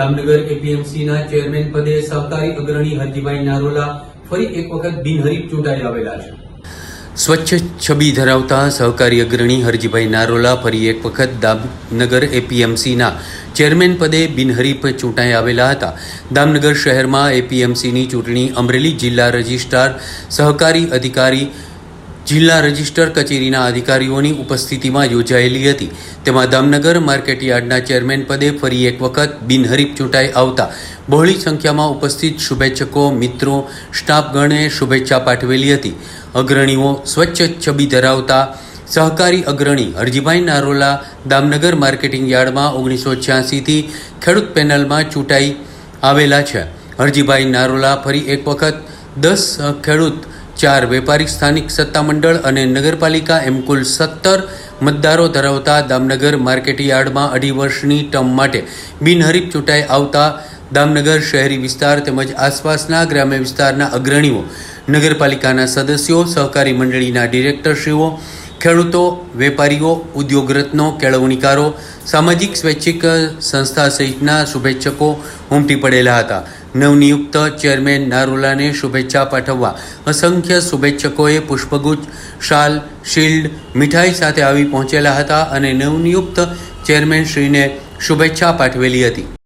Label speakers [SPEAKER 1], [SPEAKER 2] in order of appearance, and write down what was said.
[SPEAKER 1] Damnagar એપીએમસીના chairman પદે સહકારી અગ્રણી હરજીભાઈ નારોલા ફરી એક વખત બિનહરીફ ચૂંટાઈ આવેલા છે. સ્વચ્છ છબી ધરાવતા સહકારી અગ્રણી હરજીભાઈ નારોલા ફરી એક વખત દામનગર એપીએમસીના ચેરમેન પદે બિનહરીફ ચૂંટાઈ આવેલા હતા. દામનગર શહેરમાં એપીએમસીની ચૂંટણી અમરેલી જિલ્લા રજિસ્ટ્રાર સહકારી અધિકારી જિલ્લા રજિસ્ટર કચેરીના અધિકારીઓની ઉપસ્થિતિમાં યોજાયેલી હતી. તેમાં દામનગર માર્કેટયાર્ડના ચેરમેન પદે ફરી એક વખત બિનહરીફ ચૂંટાઈ આવતા બહોળી સંખ્યામાં ઉપસ્થિત શુભેચ્છકો, મિત્રો, સ્ટાફગણે શુભેચ્છા પાઠવેલી હતી. અગ્રણીઓ સ્વચ્છ છબી ધરાવતા સહકારી અગ્રણી હરજીભાઈ નારોલા દામનગર માર્કેટિંગ યાર્ડમાં ઓગણીસો છ્યાસીથી ખેડૂત પેનલમાં ચૂંટાઈ આવેલા છે. હરજીભાઈ નારોલા ફરી એક વખત દસ ખેડૂત ચાર વેપારી સ્થાનિક સત્તામંડળ અને નગરપાલિકા એમ કુલ સત્તર મતદારો ધરાવતા દામનગર માર્કેટયાર્ડમાં અઢી વર્ષની ટર્મ માટે બિનહરીફ ચૂંટાઈ આવતા દામનગર શહેરી વિસ્તાર તેમજ આસપાસના ગ્રામ્ય વિસ્તારના અગ્રણીઓ, નગરપાલિકાના સદસ્યો, સહકારી મંડળીના ડિરેક્ટરશ્રીઓ, ખેડૂતો, વેપારીઓ, ઉદ્યોગરત્નો, કેળવણીકારો, સામાજિક સ્વૈચ્છિક સંસ્થા સહિતના શુભેચ્છકો ઉમટી પડેલા હતા. નવનિયુક્ત ચેરમેન નારોલાને શુભેચ્છા પાઠવવા અસંખ્ય શુભેચ્છકોએ પુષ્પગુચ્છ, શાલ, શિલ્ડ, મીઠાઈ સાથે આવી પહોંચેલા હતા અને નવનિયુક્ત ચેરમેન શ્રીને શુભેચ્છા પાઠવેલી હતી.